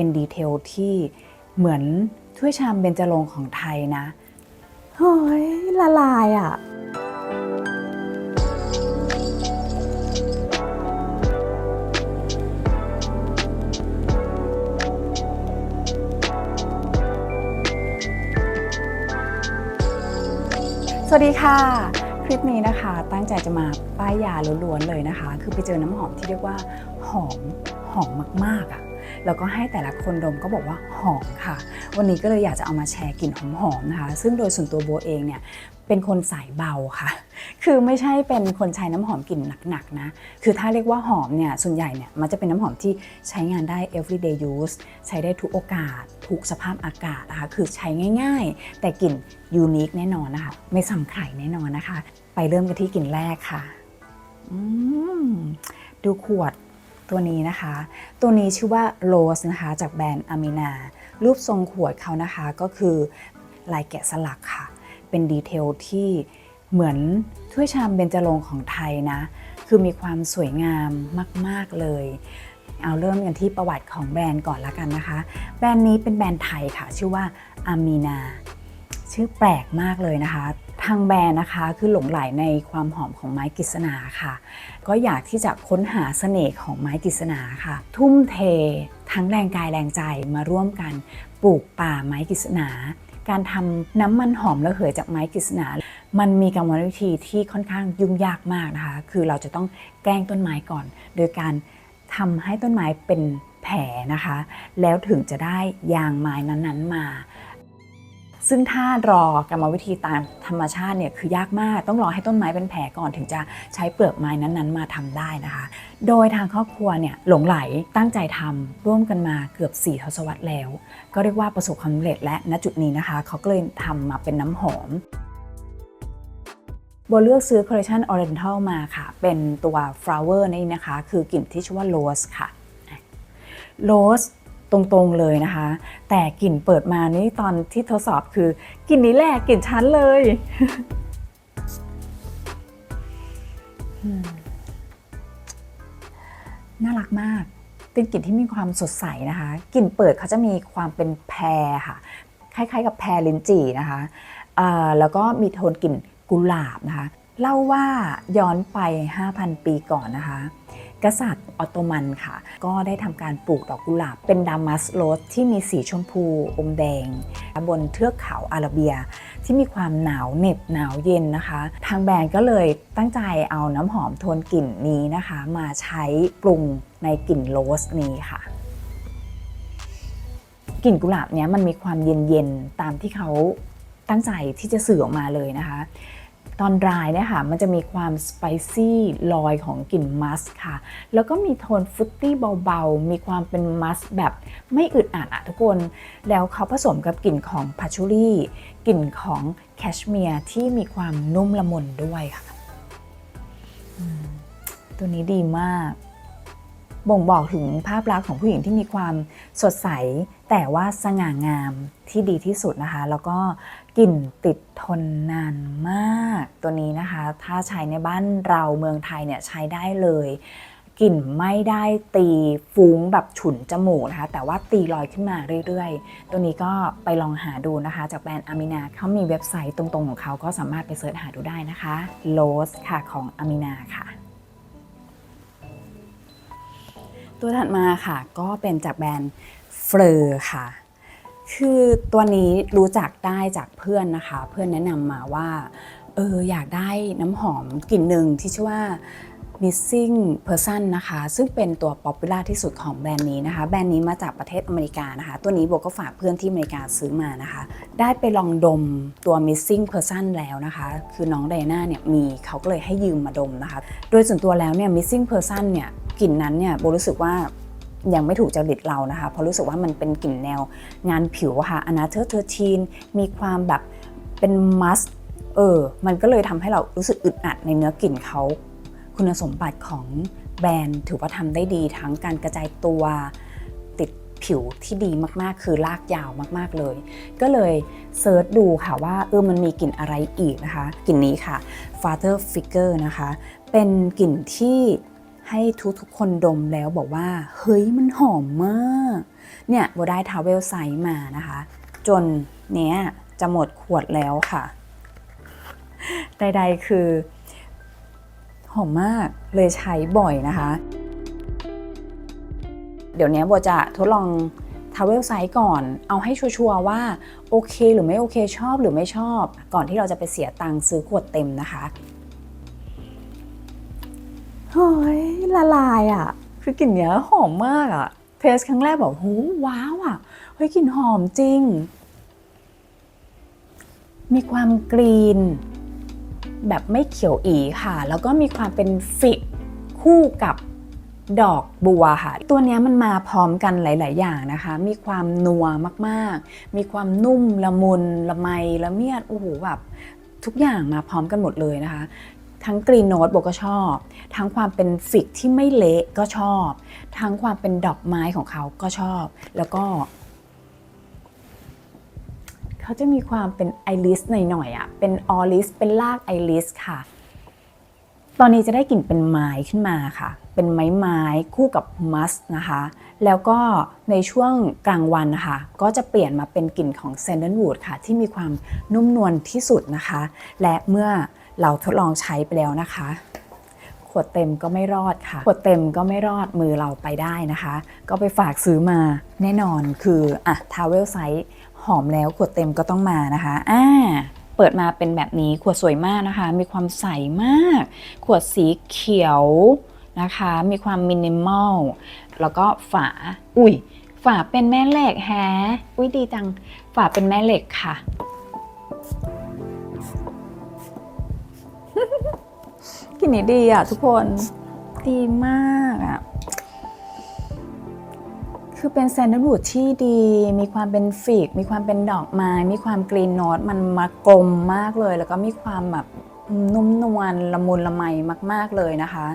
เป็นดีเทลที่เหมือนถ้วยชามเบญจรงค์ของไทยนะ เฮ้ย ละลายอะสวัสดีค่ะ คลิปนี้นะคะ ตั้งใจจะมาป้ายยาล้วนๆเลยนะคะ คือไปเจอน้ำหอมที่เรียกว่าหอมหอมมากๆอะ่ะ แล้วก็ให้แต่ละคนดมก็บอกว่าหอมค่ะ วันนี้ก็เลยอยากจะเอามาแชร์กลิ่นหอมๆนะคะ ซึ่งโดยส่วนตัวโบเองเนี่ยเป็นคนสายเบาค่ะ คือไม่ใช่เป็นคนใช้น้ำหอมกลิ่นหนักๆนะ คือถ้าเรียกว่าหอมเนี่ย ส่วนใหญ่เนี่ย มันจะเป็นน้ำหอมที่ใช้งานได้ everyday use ใช้ได้ทุกโอกาส ทุกสภาพอากาศนะคะ คือใช้ง่ายๆ แต่กลิ่นยูนิคแน่นอนนะคะ ไม่ซ้ำใครแน่นอนนะคะ ไปเริ่มกันที่กลิ่นแรกค่ะ ดูขวด ตัวนี้นะคะ ตัวนี้ชื่อว่า Rose นะคะจากแบรนด์อามินารูปทรงขวดเขานะคะก็คือลายแกะสลักค่ะ เป็นดีเทลที่เหมือนถ้วยชามเบญจรงค์ของไทยนะ คือมีความสวยงามมาก ๆ เลย เอาเริ่มกันที่ประวัติของแบรนด์ก่อนละกันนะคะ แบรนด์นี้เป็นแบรนด์ไทยค่ะ ชื่อว่าอามีนา ชื่อแปลกมากเลยนะคะ ทางแบรนด์นะคะ คือหลงไหลในความหอมของไม้กฤษณาค่ะ ก็อยากที่จะค้นหาเสน่ห์ของไม้กฤษณาค่ะ ทุ่มเททั้งแรงกายแรงใจมาร่วมกันปลูกป่าไม้กฤษณา การทำน้ำมันหอมระเหยจากไม้กฤษณา มันมีกรรมวิธีที่ค่อนข้างยุ่งยากมากนะคะ คือเราจะต้องแกล้งต้นไม้ก่อน โดยการทำให้ต้นไม้เป็นแผลนะคะ แล้วถึงจะได้ยางไม้นั้นๆมา ซึ่งถ้ารอกรรมวิธีตามธรรมชาติเนี่ยคือยากมาก ต้องรอให้ต้นไม้เป็นแผลก่อนถึงจะใช้เปลือกไม้นั้นๆ มาทำได้นะคะ โดยทางครอบครัวเนี่ยหลงไหลตั้งใจทำร่วมกันมาเกือบ 4 ทศวรรษแล้ว ก็เรียกว่าประสบความสำเร็จและณจุดนี้นะคะ เขาก็เลยทำมาเป็นน้ำหอมโบเลือกซื้อ Collection Oriental มาค่ะ เป็นตัว Flower นี่นะคะ คือกลิ่นที่ชื่อว่า Rose ค่ะ Rose ตรงๆเลยนะคะ แต่กลิ่นเปิดมานี่ตอนที่ทดสอบคือกลิ่นนี้แหละกลิ่นชั้นเลยน่ารักมาก เป็นกลิ่นที่มีความสดใสนะคะ กลิ่นเปิดเขาจะมีความเป็นแพรค่ะ คล้ายๆ กับแพรลิ้นจี่นะคะแล้วก็มีโทนกลิ่นกุหลาบนะคะ เล่าว่าย้อนไป 5,000 ปีก่อนนะคะ กษัตริย์ออตโตมันค่ะ ก็ได้ทำการปลูกดอกกุหลาบ เป็นดามัสโรสที่มีสีชมพูอมแดง บนเทือกเขาอาราเบีย ที่มีความหนาวเหน็บหนาวเย็นนะคะ ทางแบรนด์ก็เลยตั้งใจเอาน้ำหอมโทนกลิ่นนี้นะคะ มาใช้ปรุงในกลิ่นโรสนี้ค่ะกลิ่นกุหลาบเนี้ยมันมีความเย็นๆ ตามที่เขาตั้งใจที่จะสื่อออกมาเลยนะคะ ตอนดรายเนี่ยค่ะมันจะมีความสไปซี่ลอยของกลิ่นมัสค่ะ แล้วก็มีโทนฟุตตี้เบาๆ มีความเป็นมัสแบบไม่อึดอัดอะทุกคน แล้วเขาผสมกับกลิ่นของพาชูรี่ กลิ่นของแคชเมียร์ที่มีความนุ่มละมุนด้วยค่ะ ตัวนี้ดีมาก บ่งบอกถึงภาพลักษณ์ของผู้หญิงที่มีความสดใส แต่ว่าสง่างามที่ดีที่สุดนะคะ แล้วก็ กลิ่นติดทนนานมาก ตัวนี้นะคะ ถ้าใช้ในบ้านเราเมืองไทยเนี่ยใช้ได้เลยกลิ่นไม่ได้ตีฟุ้งแบบฉุนจมูกนะคะ แต่ว่าตีลอยขึ้นมาเรื่อยๆ ตัวนี้ก็ไปลองหาดูนะคะ จากแบรนด์อามินาเขามีเว็บไซต์ตรงๆของเขาก็สามารถไปเสิร์ชหาดูได้นะคะ l o s ค่ะของอามินาค่ะ ตัวถัดมาค่ะก็เป็นจากแบรนด์เฟลอค่ะ คือตัวนี้รู้จักได้จากเพื่อนนะคะ เพื่อนแนะนำมาว่าเอออยากได้น้ำหอมกลิ่นหนึ่งที่ชื่อว่า missing person นะคะ ซึ่งเป็นตัวป๊อปปูล่าที่สุดของแบรนด์นี้นะคะ แบรนด์นี้มาจากประเทศอเมริกานะคะ ตัวนี้โบก็ฝากเพื่อนที่อเมริกาซื้อมานะคะ ได้ไปลองดมตัว missing person แล้วนะคะ คือน้องไดน่าเนี่ยมีเขาก็เลยให้ยืมมาดมนะคะ โดยส่วนตัวแล้วเนี่ย missing person เนี่ยกลิ่นนั้นเนี่ยโบรู้สึกว่า ยังไม่ถูกจริตเรานะคะ เพราะรู้สึกว่ามันเป็นกลิ่นแนวงานผิวค่ะอนาเธอร์เทอร์ทีนมีความแบบเป็นมัสเออ มันก็เลยทำให้เรารู้สึกอึดอัดในเนื้อกลิ่นเขาคุณสมบัติของแบรนด์ถือว่าทำได้ดีทั้งการกระจายตัวติดผิวที่ดีมากๆ คือลากยาวมากๆเลย ก็เลยเซิร์ชดูค่ะว่าเออมันมีกลิ่นอะไรอีกนะคะ กลิ่นนี้ค่ะ Father Figure นะคะ เป็นกลิ่นที่ ให้ทุกๆคนดมแล้วบอกว่า เฮ้ยมันหอมมาก เนี่ยโบได้ทาวเวลไซส์มานะคะ จนเนี้ยจะหมดขวดแล้วค่ะ ใดๆคือ หอมมากเลยใช้บ่อยนะคะ เดี๋ยวนี้โบจะทดลองทาวเวลไซส์ก่อน เอาให้ชัวร์ว่า โอเคหรือไม่โอเคชอบหรือไม่ชอบ ก่อนที่เราจะไปเสียตังค์ซื้อขวดเต็มนะคะ เฮ้ยละลายอะ คือกลิ่นเนี้ยหอมมากอะ เทสครั้งแรกบอกหูว้าวอะ เฮ้ยกลิ่นหอมจริง มีความกรีน แบบไม่เขียวอีค่ะ แล้วก็มีความเป็นฟิกคู่กับดอกบัวค่ะ ตัวเนี้ยมันมาพร้อมกันหลาย ๆ อย่างนะคะ มีความนัวมาก ๆ มีความนุ่มละมุนละไมละเมียดโอ้โหแบบทุกอย่างมาพร้อมกันหมดเลยนะคะ ทั้งกรีนโนตโบก็ชอบ ทั้งความเป็นฟิกที่ไม่เละก็ชอบ ทั้งความเป็นดอกไม้ของเขาก็ชอบ แล้วก็ เขาจะมีความเป็นไอริสหน่อยๆอะ เป็นออริส เป็นรากไอริสค่ะ ตอนนี้จะได้กลิ่นเป็นไม้ขึ้นมาค่ะ เป็นไม้ไม้คู่กับมัสนะคะ แล้วก็ในช่วงกลางวันนะคะก็จะเปลี่ยนมาเป็นกลิ่นของแซนเดลวูดค่ะ ที่มีความนุ่มนวลที่สุดนะคะ และเมื่อ เราทดลองใช้ไปแล้วนะคะ ขวดเต็มก็ไม่รอดค่ะ ขวดเต็มก็ไม่รอดมือเราไปได้นะคะ ก็ไปฝากซื้อมาแน่นอนคืออะทาวเวลไซส์หอมแล้วขวดเต็มก็ต้องมานะคะอ่าเปิดมาเป็นแบบนี้ขวดสวยมากนะคะ มีความใสมาก ขวดสีเขียวนะคะ มีความมินิมอลแล้วก็ฝา อุ้ยฝาเป็นแม่เหล็กแฮะอุ้ยดีจัง ฝาเป็นแม่เหล็กค่ะ กลิ่นนี้ดีอะทุกคนดีมากอะ คือเป็นแซนด์วูดที่ดี มีความเป็นฟิก มีความเป็นดอกไม้ มีความกรีนโนตมันมากลมมากเลย แล้วก็มีความแบบ นุ่มนวลละมุนละไมมาก ๆเลยนะคะ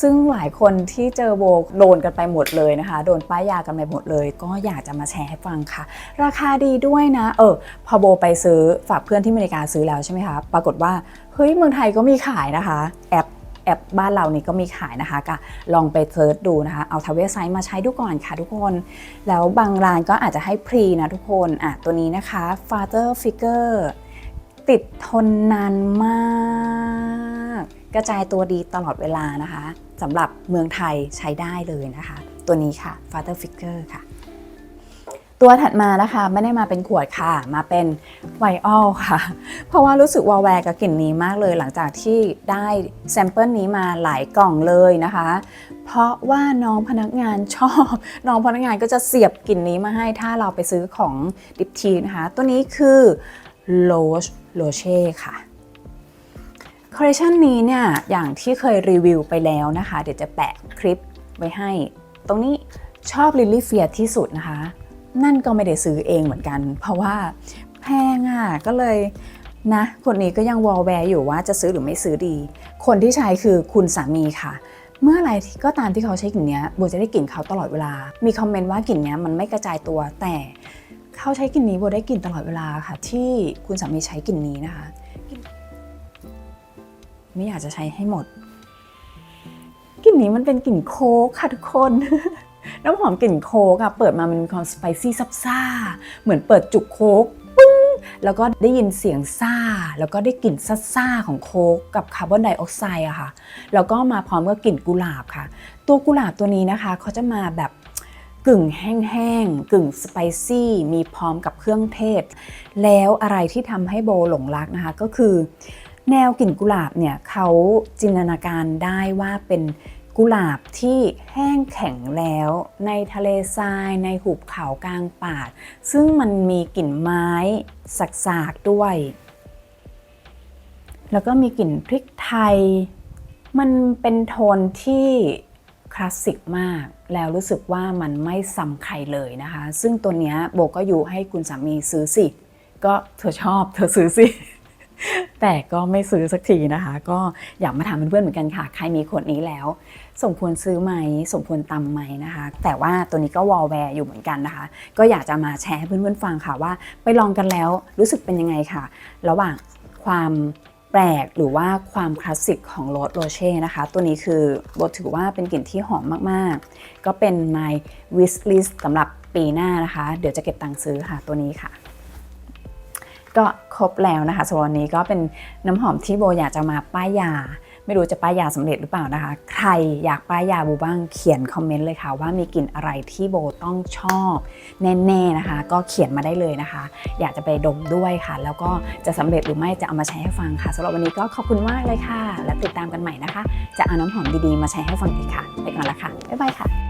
ซึ่งหลายคนที่เจอโบโดนกันไปหมดเลยนะคะ โดนป้ายยากันไปหมดเลย ก็อยากจะมาแชร์ให้ฟังค่ะ ราคาดีด้วยนะ เออ พอโบไปซื้อฝากเพื่อนที่อเมริกาซื้อแล้วใช่ไหมคะ ปรากฏว่า เฮ้ยเมืองไทยก็มีขายนะคะ แอปแอปบ้านเรานี่ก็มีขายนะคะก็ลองไปเซิร์ชดูนะคะ เอาทาวเวลไซต์มาใช้ดูก่อนค่ะทุกคน แล้วบางร้านก็อาจจะให้พรีนะทุกคนอะตัวนี้นะคะ Father Figure ติดทนนานมาก กระจายตัวดีตลอดเวลานะคะสำหรับเมืองไทยใช้ได้เลยนะคะ ตัวนี้ค่ะ Father Figure ค่ะ ตัวถัดมานะคะ ไม่ได้มาเป็นขวดค่ะ มาเป็นไวออลค่ะ เพราะว่ารู้สึกวาวแวร์กับกลิ่นนี้มากเลย หลังจากที่ได้แซมเปิลนี้มาหลายกล่องเลยนะคะ เพราะว่าน้องพนักงานชอบ น้องพนักงานก็จะเสียบกลิ่นนี้มาให้ถ้าเราไปซื้อของดิปทีนะคะ ตัวนี้คือโลชโลเช่ค่ะคอลเลคชันนี้เนี่ยอย่างที่เคยรีวิวไปแล้วนะคะ เดี๋ยวจะแปะคลิปไว้ให้ ตรงนี้ชอบลิลลี่เฟียที่สุดนะคะ นั่นก็ไม่ได้ซื้อเองเหมือนกัน เพราะว่าแพงอะก็เลยนะคนนี้ก็ยังวอลแวร์อยู่ว่าจะซื้อหรือไม่ซื้อดี คนที่ใช้คือคุณสามีค่ะ เมื่อไรก็ตามที่เขาใช้กลิ่นเนี้ยโบจะได้กลิ่นเขาตลอดเวลา มีคอมเมนต์ว่ากลิ่นเนี้ยมันไม่กระจายตัวแต่ เขาใช้กลิ่นนี้โบได้กลิ่นตลอดเวลาค่ะ ที่คุณสามีใช้กลิ่นนี้นะคะ ไม่อยากจะใช้ให้หมดกลิ่นนี้มันเป็นกลิ่นโค้กค่ะทุกคน น้ำหอมกลิ่นโค้กอะเปิดมามันมีความสไปซี่ซับซ่า เหมือนเปิดจุกโค้กปึ้งแล้วก็ได้ยินเสียงซ่า แล้วก็ได้กลิ่นซับซ่าของโค้กกับคาร์บอนไดออกไซด์อะค่ะ แล้วก็มาพร้อมกับกลิ่นกุหลาบค่ะ ตัวกุหลาบตัวนี้นะคะเขาจะมาแบบ กึ่งแห้งๆ กึ่งสไปซี่ มีพร้อมกับเครื่องเทศ แล้วอะไรที่ทำให้โบหลงรักนะคะก็คือ แนวกลิ่นกุหลาบเนี่ยเขาจินตนาการได้ว่าเป็นกุหลาบที่แห้งแข็งแล้ว ในทะเลทรายในหุบเขากลางป่า ซึ่งมันมีกลิ่นไม้สากๆด้วย แล้วก็มีกลิ่นพริกไทย มันเป็นโทนที่คลาสสิกมาก แล้วรู้สึกว่ามันไม่ซ้ำใครเลยนะคะ ซึ่งตัวเนี้ยโบก็อยู่ให้คุณสามีซื้อสิ ก็เธอชอบเธอซื้อสิ แต่ก็ไม่ซื้อสักทีนะคะ ก็อยากมาถามเพื่อนๆเหมือนกันค่ะ ใครมีขวดนี้แล้ว สมควรซื้อไหม สมควรตำไหมนะคะ แต่ว่าตัวนี้ก็วอลแวร์อยู่เหมือนกันนะคะ ก็อยากจะมาแชร์ให้เพื่อนๆฟังค่ะว่า ไปลองกันแล้วรู้สึกเป็นยังไงค่ะ ระหว่างความ แปลกหรือว่าความคลาสสิกของโรสโรเช่นะคะ ตัวนี้คือโบถือว่าเป็นกลิ่นที่หอมมากๆ ก็เป็น my wish list สำหรับปีหน้านะคะ เดี๋ยวจะเก็บตังค์ซื้อค่ะตัวนี้ค่ะ ก็ครบแล้วนะคะสำหรับวันนี้ก็เป็นน้ำหอมที่โบอยากจะมาป้ายยา ไม่รู้จะป้ายยาสำเร็จหรือเปล่านะคะ ใครอยากป้ายยาบูบ้างเขียนคอมเมนต์เลยค่ะ ว่ามีกลิ่นอะไรที่โบต้องชอบแน่ๆนะคะ ก็เขียนมาได้เลยนะคะ อยากจะไปดมด้วยค่ะ แล้วก็จะสำเร็จหรือไม่จะเอามาใช้ให้ฟังค่ะสำหรับวันนี้ก็ขอบคุณมากเลยค่ะ และติดตามกันใหม่นะคะ จะเอาน้ำหอมดีๆมาใช้ให้ฟังอีกค่ะไปก่อนละค่ะบ๊ายบายค่ะ